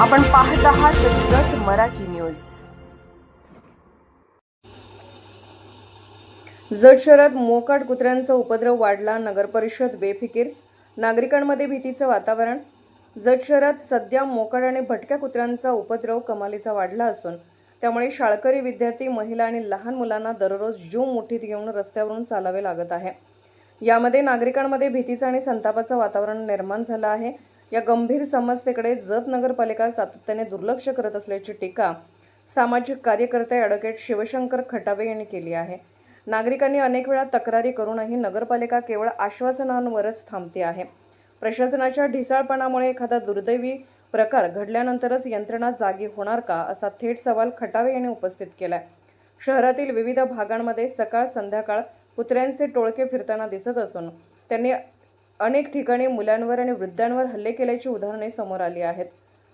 आपण पाहत आहात जत मराठी न्यूज. जत शहरात मोकाट कुत्र्यांचा उपद्रव वाढला नगरपरिषद बेफिकीर नागरिकांमध्ये भीतीचं वातावरण. जत शहरात सध्या मोकाट आणि भटक्या कुत्र्यांचा उपद्रव कमालीचा वाढला असून त्यामुळे शाळकरी विद्यार्थी महिला आणि लहान मुलांना दररोज जीव मुठीत घेऊन रस्त्यावरून चालावे लागत आहे. यामध्ये नागरिकांमध्ये भीतीचं आणि संतापाचं वातावरण निर्माण झालं आहे. या गंभीर समस्येकडे जत नगरपालिका सातत्याने दुर्लक्ष करत असल्याची टीका सामाजिक कार्यकर्ते ॲडव्होकेट शिवशंकर खटावे यांनी केली आहे. नागरिकांनी अनेक वेळा तक्रारी करूनही नगरपालिका केवळ आश्वासनांवरच थांबते आहे. प्रशासनाच्या ढिसाळपणामुळे एखादा दुर्दैवी प्रकार घडल्यानंतरच यंत्रणा जागी होणार का असा थेट सवाल खटावे यांनी उपस्थित केलाय. शहरातील विविध भागांमध्ये सकाळ संध्याकाळ कुत्र्यांचे टोळके फिरताना दिसत असून त्यांनी अनेक ठिकाणी मुलांवर आणि वृद्धांवर हल्ले केल्याची उदाहरणे समोर आली आहेत.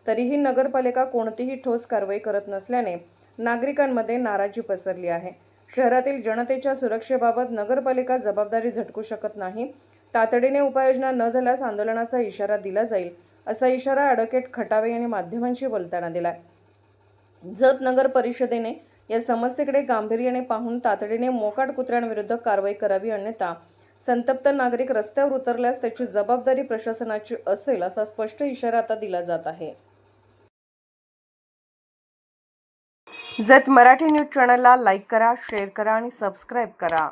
तरीही नगरपालिका कोणतीही ठोस कारवाई करत नसल्याने नागरिकांमध्ये नाराजी पसरली आहे. शहरातील जनतेच्या सुरक्षेबाबत नगरपालिका जबाबदारी झटकू शकत नाही. तातडीने उपाययोजना न झाल्यास आंदोलनाचा इशारा दिला जाईल असा इशारा ॲडव्होकेट खटावे यांनी माध्यमांशी बोलताना दिला जत नगर परिषदेने या समस्येकडे गांभीर्याने पाहून तातडीने मोकाट कुत्र्यांविरुद्ध कारवाई करावी अन्यथा संतप्त नागरिक रस्त्यावर उतरल्यास त्याची जबाबदारी प्रशासनाची असेल असा स्पष्ट इशारा आता दिला जात आहे. जत मराठी न्यूज चॅनलला लाईक करा शेअर करा आणि सबस्क्राईब करा.